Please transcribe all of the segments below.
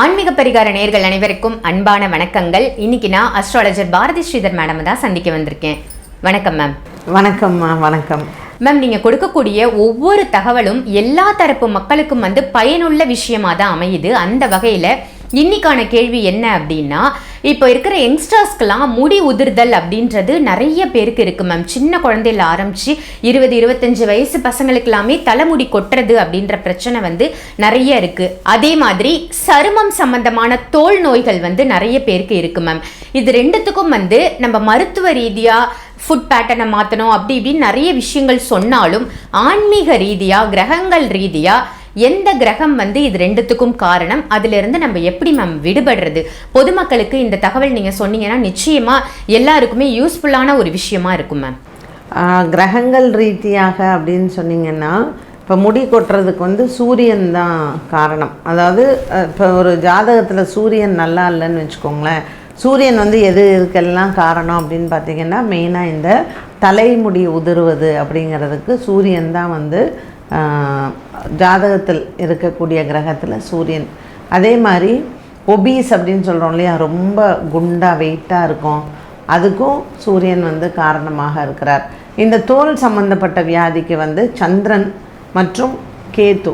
ஆன்மீக பரிகார நேர்கள் அனைவருக்கும் அன்பான வணக்கங்கள். இன்னைக்கு நான் அஸ்ட்ராலஜர் பாரதி ஸ்ரீதர் மேடம் தான் சந்திக்க வந்திருக்கேன். வணக்கம் மேம் வணக்கம்மா வணக்கம். மேம் நீங்க கொடுக்கக்கூடிய ஒவ்வொரு தகவலும் எல்லா தரப்பு மக்களுக்கும் வந்து பயனுள்ள விஷயமா தான் அமையுது. அந்த வகையில இன்னைக்கான கேள்வி என்ன அப்படின்னா இப்போ இருக்கிற யங்ஸ்டர்ஸ்க்கெலாம் முடி உதிர்தல் அப்படின்றது நிறைய பேருக்கு இருக்குது மேம் சின்ன குழந்தையில ஆரம்பித்து இருபது இருபத்தஞ்சு வயசு பசங்களுக்கெல்லாமே தலைமுடி கொட்டுறது அப்படின்ற பிரச்சனை வந்து நிறைய இருக்குது அதே மாதிரி சருமம் சம்பந்தமான தோல் நோய்கள் வந்து நிறைய பேருக்கு இருக்குது மேம் இது ரெண்டுத்துக்கும் வந்து நம்ம மருத்துவ ரீதியாக ஃபுட் பேட்டர்னை மாற்றணும் அப்படி இப்படின்னு நிறைய விஷயங்கள் சொன்னாலும் ஆன்மீக ரீதியாக கிரகங்கள் ரீதியாக எந்த கிரகம் வந்து இது ரெண்டுத்துக்கும் காரணம்? அதிலிருந்து நம்ம எப்படி மேம் விடுபடுறது? பொதுமக்களுக்கு இந்த தகவல் நீங்கள் சொன்னீங்கன்னா நிச்சயமாக எல்லாருக்குமே யூஸ்ஃபுல்லான ஒரு விஷயமா இருக்கும் மேம் கிரகங்கள் ரீதியாக அப்படின்னு சொன்னீங்கன்னா இப்போ முடி கொட்டுறதுக்கு வந்து சூரியன் தான் காரணம். அதாவது இப்போ ஒரு ஜாதகத்தில் சூரியன் நல்லா இல்லைன்னு வச்சுக்கோங்களேன். சூரியன் வந்து எது இதுக்கெல்லாம் காரணம் அப்படின்னு பார்த்தீங்கன்னா மெயினாக இந்த தலைமுடி உதிர்வது அப்படிங்கிறதுக்கு சூரியன் தான் வந்து ஜாதகத்தில் இருக்கக்கூடிய கிரகத்தில் சூரியன். அதே மாதிரி ஒபீஸ் அப்படின்னு சொல்கிறோம் இல்லையா? ரொம்ப குண்டாக வெயிட்டாக இருக்கும். அதுக்கும் சூரியன் வந்து காரணமாக இருக்கிறார். இந்த தோல் சம்பந்தப்பட்ட வியாதிக்கு வந்து சந்திரன் மற்றும் கேத்து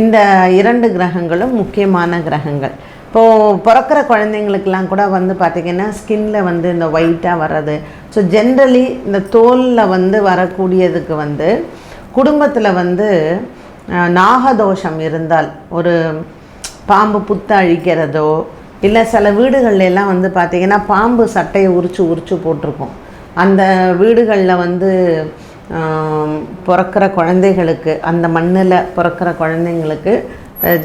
இந்த இரண்டு கிரகங்களும் முக்கியமான கிரகங்கள். இப்போது பிறக்கிற குழந்தைங்களுக்கெல்லாம் கூட வந்து பார்த்திங்கன்னா ஸ்கின்ல வந்து இந்த ஒயிட்டாக வர்றது. ஸோ ஜென்ரலி இந்த தோலில் வந்து வரக்கூடியதுக்கு வந்து குடும்பத்தில் வந்து நாகதோஷம் இருந்தால் ஒரு பாம்பு புத்த அழிக்கிறதோ இல்லை சில வீடுகள்லாம் வந்து பார்த்திங்கன்னா பாம்பு சட்டையை உரிச்சு உரிச்சு போட்டிருக்கும். அந்த வீடுகளில் வந்து பிறக்கிற குழந்தைகளுக்கு அந்த மண்ணில் பிறக்கிற குழந்தைங்களுக்கு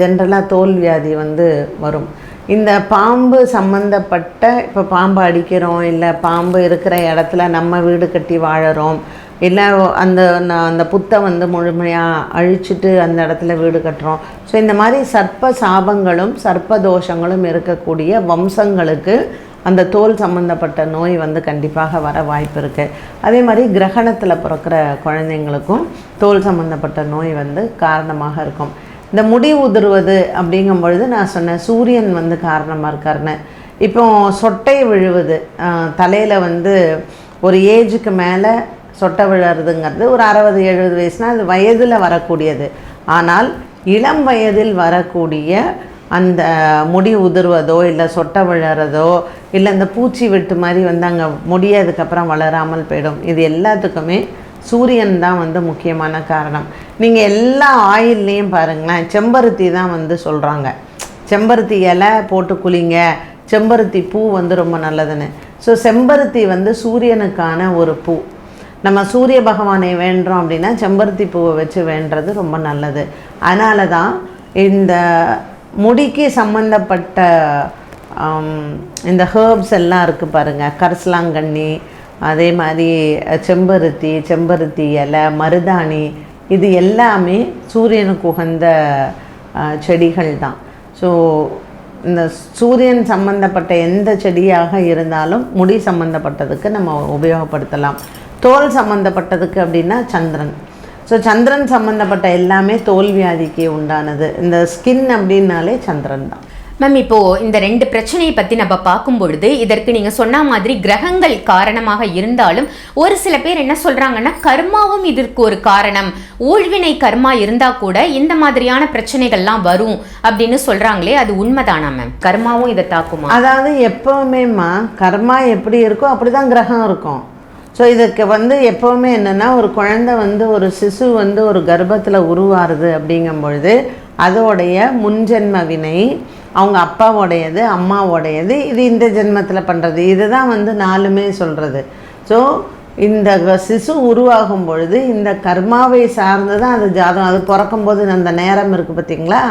ஜென்ரலாக தோல் வியாதி வந்து வரும். இந்த பாம்பு சம்மந்தப்பட்ட இப்போ பாம்பு அடிக்கிறோம் இல்லை பாம்பு இருக்கிற இடத்துல நம்ம வீடு கட்டி வாழறோம் இல்லை அந்த அந்த புத்தை வந்து முழுமையாக அழிச்சிட்டு அந்த இடத்துல வீடு கட்டுறோம். ஸோ இந்த மாதிரி சர்ப்ப சாபங்களும் சர்ப்ப தோஷங்களும் இருக்கக்கூடிய வம்சங்களுக்கு அந்த தோல் சம்மந்தப்பட்ட நோய் வந்து கண்டிப்பாக வர வாய்ப்பு இருக்குது அதே மாதிரி கிரகணத்தில் பிறக்கிற குழந்தைங்களுக்கும் தோல் சம்மந்தப்பட்ட நோய் வந்து காரணமாக இருக்கும். இந்த முடி உதிர்வது அப்படிங்கும் பொழுது நான் சொன்னேன் சூரியன் வந்து காரணமாக இருக்காருன்னு. இப்போ சொட்டை விழுவது தலையில் வந்து ஒரு ஏஜுக்கு மேலே சொட்டை விழுறதுங்கிறது ஒரு அறுபது எழுபது வயசுனால் அது வயதில் வரக்கூடியது. ஆனால் இளம் வயதில் வரக்கூடிய அந்த முடி உதிர்வதோ இல்லை சொட்டை விழறதோ இல்லை இந்த பூச்சி வெட்டு மாதிரி வந்து அங்கே முடி அதுக்கப்புறம் வளராமல் போயிடும். இது எல்லாத்துக்குமே சூரியன் தான் வந்து முக்கியமான காரணம். நீங்கள் எல்லா ஆயில்லையும் பாருங்களேன் செம்பருத்தி தான் வந்து சொல்கிறாங்க செம்பருத்தி இலை போட்டு குளிங்க செம்பருத்தி பூ வந்து ரொம்ப நல்லதுன்னு. ஸோ செம்பருத்தி வந்து சூரியனுக்கான ஒரு பூ. நம்ம சூரிய பகவானை வேண்டுறோம் அப்படின்னா செம்பருத்தி பூவை வச்சு வேண்டுறது ரொம்ப நல்லது. அதனால தான் இந்த முடிக்கு சம்மந்தப்பட்ட இந்த ஹேர்ப்ஸ் எல்லாம் இருக்குது பாருங்கள் கரிசலாங்கண்ணி அதே மாதிரி செம்பருத்தி செம்பருத்தி இலை மருதாணி இது எல்லாமே சூரியனுக்கு உகந்த செடிகள் தான் ஸோ இந்த சூரியன் சம்மந்தப்பட்ட எந்த செடியாக இருந்தாலும் முடி சம்மந்தப்பட்டதுக்கு நம்ம உபயோகப்படுத்தலாம். தோல் சம்பந்தப்பட்டதுக்கு அப்படின்னா சந்திரன். ஸோ சந்திரன் சம்பந்தப்பட்ட எல்லாமே தோல் வியாதிக்கு உண்டானது. இந்த ஸ்கின் அப்படின்னாலே சந்திரன் தான். மேம் இப்போ இந்த ரெண்டு பிரச்சனையை பத்தி நம்ம பார்க்கும் பொழுது இதற்கு நீங்க சொன்ன மாதிரி கிரகங்கள் காரணமாக இருந்தாலும் ஒரு சில பேர் என்ன சொல்றாங்கன்னா கர்மாவும் இதற்கு ஒரு காரணம். ஊழ்வினை கர்மா இருந்தா கூட இந்த மாதிரியான பிரச்சனைகள்லாம் வரும் அப்படின்னு சொல்றாங்களே அது உண்மைதானா மேம் கர்மாவும் இதை தாக்குமா? அதாவது எப்போவுமேம்மா கர்மா எப்படி இருக்கோ அப்படி தான் கிரகம் இருக்கும். ஸோ இதுக்கு வந்து எப்போவுமே என்னென்னா ஒரு குழந்தை வந்து ஒரு சிசு வந்து ஒரு கர்ப்பத்தில் உருவாருது அப்படிங்கும் பொழுது அதோடைய முன்ஜென்ம வினை அவங்க அப்பாவோடையது அம்மாவோடையது இது இந்த ஜென்மத்தில் பண்ணுறது இதுதான் வந்து நாலுமே சொல்கிறது ஸோ இந்த சிசு உருவாகும் பொழுது இந்த கர்மாவை சார்ந்து தான் அது ஜாதகம் அது பிறக்கும்போது அந்த நேரம் இருக்குது பார்த்தீங்களா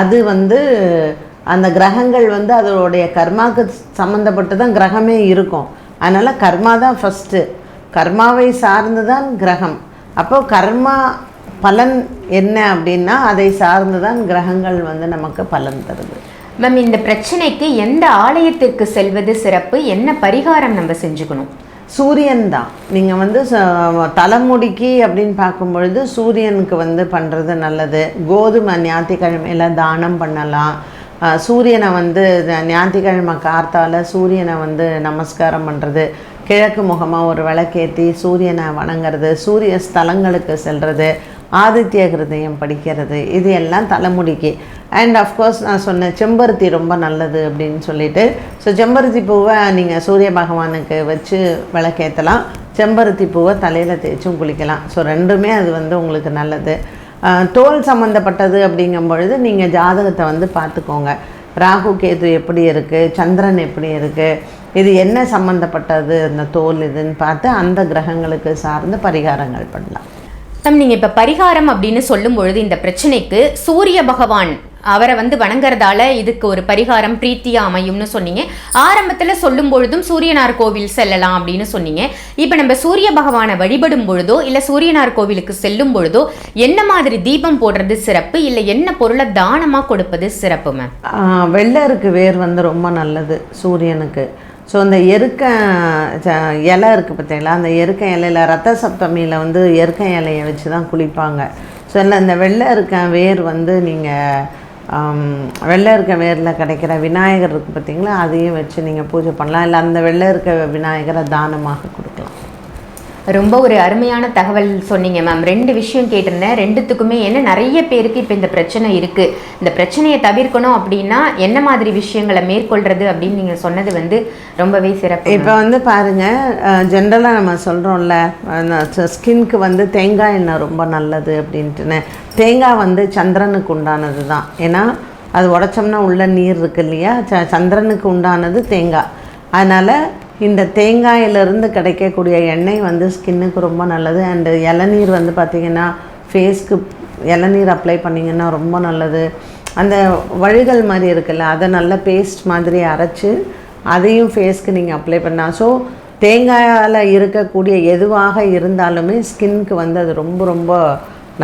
அது வந்து அந்த கிரகங்கள் வந்து அதோடைய கர்மாவுக்கு சம்மந்தப்பட்டு தான் கிரகமே இருக்கும். அதனால் கர்மா தான் ஃபஸ்ட்டு கர்மாவை சார்ந்து தான் கிரகம். அப்போ கர்மா பலன் என்ன அப்படின்னா அதை சார்ந்து தான் கிரகங்கள் வந்து நமக்கு பலன் தருது. மேம் இந்த பிரச்சனைக்கு எந்த ஆலயத்திற்கு செல்வது சிறப்பு? என்ன பரிகாரம் நம்ம செஞ்சுக்கணும்? சூரியன் தான். நீங்கள் வந்து தலைமுடிக்கு அப்படின்னு பார்க்கும் பொழுது சூரியனுக்கு வந்து பண்ணுறது நல்லது. கோதுமை ஞாயிற்றுக்கிழமையில தானம் பண்ணலாம். சூரியனை வந்து ஞாயிற்றுக்கிழமை கார்த்தால சூரியனை வந்து நமஸ்காரம் பண்ணுறது கிழக்கு முகமாக ஒரு விளக்கேற்றி சூரியனை வணங்குறது சூரிய ஸ்தலங்களுக்கு செல்வது ஆதித்ய ஹிருதயம் படிக்கிறது இது எல்லாம் தலைமுடிக்கு. அண்ட் அஃப்கோர்ஸ் நான் சொன்னேன் செம்பருத்தி ரொம்ப நல்லது அப்படின்னு சொல்லிட்டு ஸோ செம்பருத்தி பூவை நீங்கள் சூரிய பகவானுக்கு வச்சு விளக்கேற்றலாம் செம்பருத்தி பூவை தலையில் தேய்ச்சும் குளிக்கலாம். ஸோ ரெண்டுமே அது வந்து உங்களுக்கு நல்லது. தோல் சம்மந்தப்பட்டது அப்படிங்கும் பொழுது நீங்கள் ஜாதகத்தை வந்து பார்த்துக்கோங்க. ராகு கேது எப்படி இருக்குது சந்திரன் எப்படி இருக்குது இது என்ன சம்மந்தப்பட்டது அந்த தோல் இதுன்னு பார்த்து அந்த கிரகங்களுக்கு சார்ந்த பரிகாரங்கள் பண்ணலாம். தம் நீங்க இப்ப பரிகாரம் அப்படின்னு சொல்லும் பொழுது இந்த பிரச்சனைக்கு சூரிய பகவான் அவரை வந்து வணங்குறதால இதுக்கு ஒரு பரிகாரம் பிரீத்தியா அமையும்னு சொன்னீங்க. ஆரம்பத்துல சொல்லும் பொழுதும் சூரியனார் கோவில் செல்லலாம் அப்படின்னு சொன்னீங்க. இப்ப நம்ம சூரிய பகவானை வழிபடும் பொழுதோ இல்ல சூரியனார் கோவிலுக்கு செல்லும் பொழுதோ என்ன மாதிரி தீபம் போடுறது சிறப்பு இல்ல என்ன பொருளை தானமா கொடுப்பது சிறப்பு மேம் வெள்ளருக்கு வேர் வந்து ரொம்ப நல்லது சூரியனுக்கு. ஸோ அந்த எருக்க ச- இலை இருக்குது பார்த்தீங்களா? அந்த எருக்க இலையில ரத்த சப்தமியில் வந்து எருக்க இலையை வச்சு தான் குளிப்பாங்க. ஸோ இல்லை இந்த வெள்ளை இருக்க வேர் வந்து நீங்கள் வெள்ளை இருக்க வேரில் கிடைக்கிற விநாயகர் இருக்குது பார்த்தீங்களா? அதையும் வச்சு நீங்கள் பூஜை பண்ணலாம். இல்லை அந்த வெள்ளை இருக்க விநாயகரை தானமாக கொடுக்கலாம். ரொம்ப ஒரு அருமையான தகவல் சொன்னீங்க மேம் ரெண்டு விஷயம் கேட்டிருந்தேன். ரெண்டுத்துக்குமே என்ன நிறைய பேருக்கு இப்போ இந்த பிரச்சனை இருக்குது இந்த பிரச்சனையை தவிர்க்கணும் அப்படின்னா என்ன மாதிரி விஷயங்களை மேற்கொள்கிறது அப்படின்னு நீங்கள் சொன்னது வந்து ரொம்பவே சிறப்பு இப்போ வந்து பாருங்க ஜென்ரலாக நம்ம சொல்கிறோம்ல ஸ்கின்க்கு வந்து தேங்காய் எண்ணெய் ரொம்ப நல்லது அப்படின்ட்டுன்னு. தேங்காய் வந்து சந்திரனுக்கு உண்டானது தான் ஏன்னா அது உடச்சோம்னா உள்ள நீர் இருக்கு இல்லையா? ச சந்திரனுக்கு உண்டானது தேங்காய். அதனால் இந்த தேங்காயிலிருந்து கிடைக்கக்கூடிய எண்ணெய் வந்து ஸ்கின்னுக்கு ரொம்ப நல்லது. அண்டு இளநீர் வந்து பார்த்திங்கன்னா ஃபேஸ்க்கு இளநீர் அப்ளை பண்ணிங்கன்னா ரொம்ப நல்லது. அந்த வழிகள் மாதிரி இருக்குல்ல அதை நல்ல பேஸ்ட் மாதிரி அரைச்சு அதையும் ஃபேஸ்க்கு நீங்கள் அப்ளை பண்ணலாம் ஸோ தேங்காயால் இருக்கக்கூடிய எதுவாக இருந்தாலுமே ஸ்கின்க்கு வந்து அது ரொம்ப ரொம்ப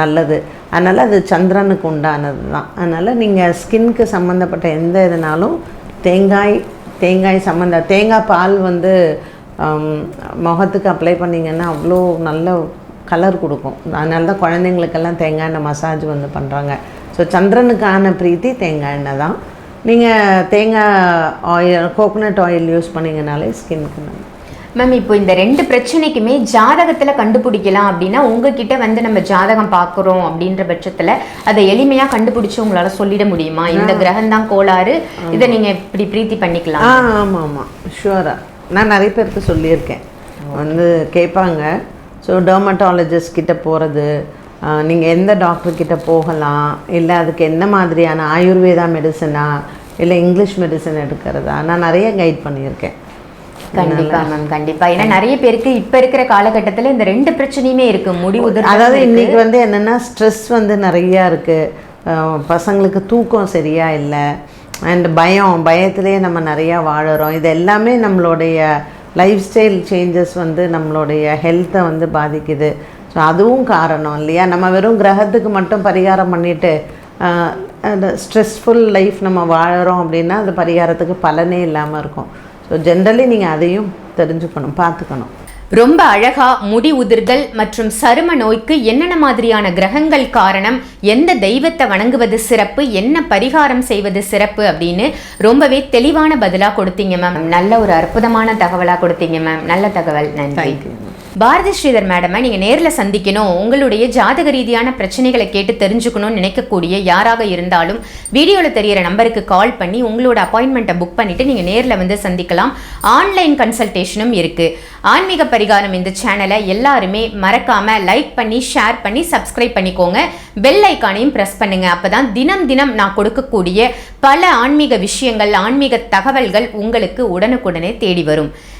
நல்லது. அதனால் அது சந்திரனுக்கு உண்டானது தான் அதனால் நீங்கள் ஸ்கின்க்கு சம்மந்தப்பட்ட எந்த இதுனாலும் தேங்காய் தேங்காய் சம்மந்த தேங்காய் பால் வந்து முகத்துக்கு அப்ளை பண்ணிங்கன்னா அவ்வளோ நல்ல கலர் கொடுக்கும். அதனால தான் குழந்தைங்களுக்கெல்லாம் தேங்காய் எண்ணெய் மசாஜ் வந்து பண்ணுறாங்க ஸோ சந்திரனுக்கான பிரீத்தி தேங்காய் எண்ணெய் தான் நீங்கள் தேங்காய் ஆயில் கோகோனட் ஆயில் யூஸ் பண்ணிங்கனாலே ஸ்கின்க்கு நல்லது. மேம் இப்போ இந்த ரெண்டு பிரச்சனைக்குமே ஜாதகத்துல கண்டுபிடிக்கலாம் அப்படின்னா உங்ககிட்ட வந்து நம்ம ஜாதகம் பார்க்குறோம் அப்படின்ற பட்சத்துல அதை எளிமையா கண்டுபிடிச்சு உங்களால சொல்லிட முடியுமா? இந்த கிரகம் தான் கோளாறு. இதை நீங்க இப்படி பிரீத்தி பண்ணிக்கலாம். ஆ ஆமாம் ஆமாம் ஷுவராக நான் நிறைய பேருக்கு சொல்லியிருக்கேன். வந்து கேட்பாங்க. ஸோ டெர்மட்டாலஜிஸ்ட் கிட்ட போகிறது நீங்கள் எந்த டாக்டர் கிட்ட போகலாம்? இல்லை அதுக்கு என்ன மாதிரியான ஆயுர்வேதா மெடிசனா இல்லை இங்கிலீஷ் மெடிசன் எடுக்கிறதா? நான் நிறைய கைட் பண்ணியிருக்கேன். கண்டிப்பா மேம் கண்டிப்பா. ஏன்னா நிறைய பேருக்கு இப்ப இருக்கிற காலகட்டத்துல இந்த ரெண்டு பிரச்சனையுமே இருக்கு. முடி உதிர்தல் அதாவது இருக்கு. இன்னைக்கு வந்து என்னென்னா ஸ்ட்ரெஸ் வந்து நிறையா இருக்குது பசங்களுக்கு தூக்கம் சரியா இல்லை. அண்ட் பயம் பயத்திலே நம்ம நிறையா வாழுறோம். இது எல்லாமே நம்மளுடைய லைஃப் ஸ்டைல் சேஞ்சஸ் வந்து நம்மளுடைய ஹெல்த்தை வந்து பாதிக்குது. ஸோ அதுவும் காரணம் இல்லையா? நம்ம வெறும் கிரகத்துக்கு மட்டும் பரிகாரம் பண்ணிட்டு அந்த ஸ்ட்ரெஸ்ஃபுல் லைஃப் நம்ம வாழுறோம் அப்படின்னா அந்த பரிகாரத்துக்கு பலனே இல்லாமல் இருக்கும். ஸோ ஜென்ரலி நீங்கள் அதையும் தெரிஞ்சுக்கணும் பார்த்துக்கணும். ரொம்ப அழகா முடி உதிர்தல் மற்றும் சரும நோய்க்கு என்னென்ன மாதிரியான கிரகங்கள் காரணம் எந்த தெய்வத்தை வணங்குவது சிறப்பு என்ன பரிகாரம் செய்வது சிறப்பு அப்படின்னு ரொம்பவே தெளிவான பதிலா கொடுத்தீங்க மேம் நல்ல ஒரு அற்புதமான தகவலா கொடுத்தீங்க மேம் நல்ல தகவல். நன்றி. பாரதி ஸ்ரீதர் மேடமை நீங்கள் நேரில் சந்திக்கணும். உங்களுடைய ஜாதக ரீதியான பிரச்சனைகளை கேட்டு தெரிஞ்சுக்கணும்னு நினைக்கக்கூடிய யாராக இருந்தாலும் வீடியோவில் தெரிகிற நம்பருக்கு கால் பண்ணி உங்களோட அப்பாயின்மெண்ட்டை புக் பண்ணிவிட்டு நீங்கள் நேரில் வந்து சந்திக்கலாம். ஆன்லைன் கன்சல்டேஷனும் இருக்குது ஆன்மீக பரிகாரம் இந்த சேனலை எல்லாருமே மறக்காமல் லைக் பண்ணி ஷேர் பண்ணி சப்ஸ்கிரைப் பண்ணிக்கோங்க. பெல் ஐக்கானையும் பண்ணுங்கள் அப்போ தான் தினம் தினம் நான் கொடுக்கக்கூடிய பல ஆன்மீக விஷயங்கள் ஆன்மீக தகவல்கள் உங்களுக்கு உடனுக்குடனே தேடி வரும்.